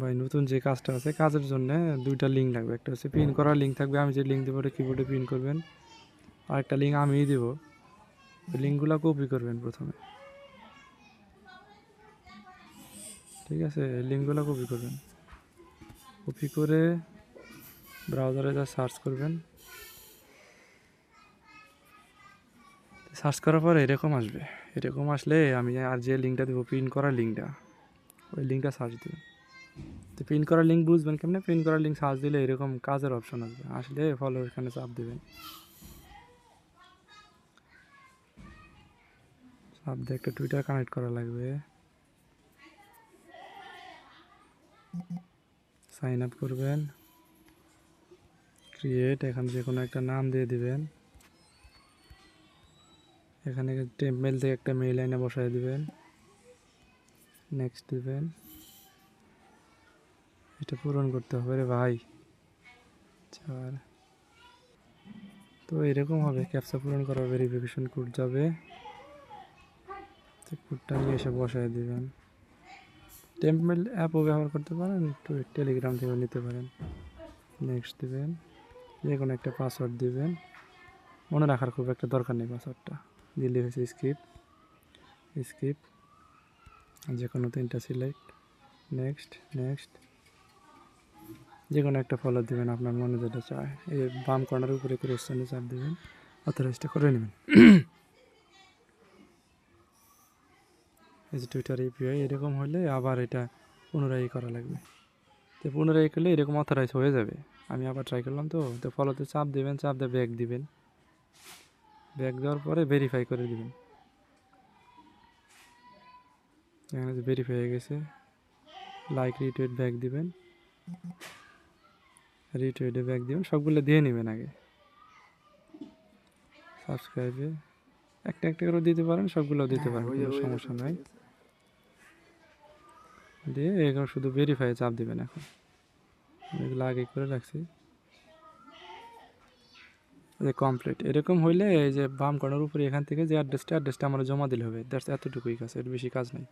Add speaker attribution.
Speaker 1: ভাই নতুন যে কাজটা আছে কাজের জন্য দুইটা লিঙ্ক লাগবে। একটা হচ্ছে পিন করার লিঙ্ক থাকবে আমি যে লিঙ্ক দেবো ওটা কিবোর্ডে পিন করবেন। আর একটা লিঙ্ক আমিই দেবো। ওই লিঙ্কগুলো কপি করবেন প্রথমে। ঠিক আছে লিঙ্কগুলো কপি করবেন। কপি করে ব্রাউজারে যা সার্চ করবেন। সার্চ করার পরে এরকম আসবে। এরকম আসলে আমি আর যে লিঙ্কটা দেবো প্রিন্ট করার লিঙ্কটা ওই লিঙ্কটা সার্চ দেবেন। তো প্রিন্ট করার লিঙ্ক বুঝবেন কেমনে? প্রিন্ট করার লিঙ্ক সার্চ দিলে এরকম কাজের অপশন আসবে। আসলে ফলো এখানে চাপ দেবেন। চাপ দিয়ে একটা টুইটার কানেক্ট করা লাগবে। সাইন আপ করবেন। ক্রিয়েট এখানে যে কোনো একটা নাম দিয়ে দিবেন। এখানে মেল থেকে একটা মেইল আইনে বসায় দিবেন। নেক্সট দিবেন। এটা পূরণ করতে হবে রে ভাই। চার। তো এরকম হবে ক্যাপচা পূরণ করা ভেরিফিকেশন কোড যাবে। কোডটা নিয়ে এসে বসায় দিবেন। টেম্পমেল অ্যাপও ব্যবহার করতে পারেন, একটু টেলিগ্রাম থেকে নিতে পারেন। নেক্সট দেবেন, যে কোনো একটা পাসওয়ার্ড দেবেন। মনে রাখার খুব একটা দরকার নেই পাসওয়ার্ডটা দিলে হয়েছে স্কিপ স্কিপ যে কোনো তিনটা সিলেক্ট নেক্সট নেক্সট যে কোনো একটা ফলো দেবেন, আপনার মনে যেটা চায়। এই বাম কর্নারের উপরে ক্রোশনে চাপ দেবেন অথরাইজটা করে নেবেন। এই যে টুইটার ইউপিআই এরকম হলে আবার এটা পুনরায় করা লাগবে। তো পুনরায় করলে এরকম অথরাইজ হয়ে যাবে। আমি আবার ট্রাই করলাম তো তো ফলোতে চাপ দেবেন, চাপ দিয়ে ব্যাক দিবেন। ব্যাগ দেওয়ার পরে ভেরিফাই করে দিবেন। এখানে যে ভেরিফাই হয়ে গেছে লাইক রিটুইট ব্যাগ দিবেন। রিটুইটে ব্যাক দিবেন সবগুলো দিয়ে নেবেন আগে। সাবস্ক্রাইবে একটা একটা করে দিতে পারেন সবগুলো দিতে পারেন কোনো সমস্যা নাই। দিয়ে এখানে শুধু ভেরিফাই চাপ দিবেন এখন। এগুলো আগে করে রাখছি। যে কমপ্লিট এরকম হইলে এই যে বাম কর্নার উপরে এখান থেকে যে অ্যাড্রেসটা অ্যাড্রেসটা আমরা জমা দিলে হবে। দ্যাটস এতটুকুই কাজ এর বেশি কাজ নাই।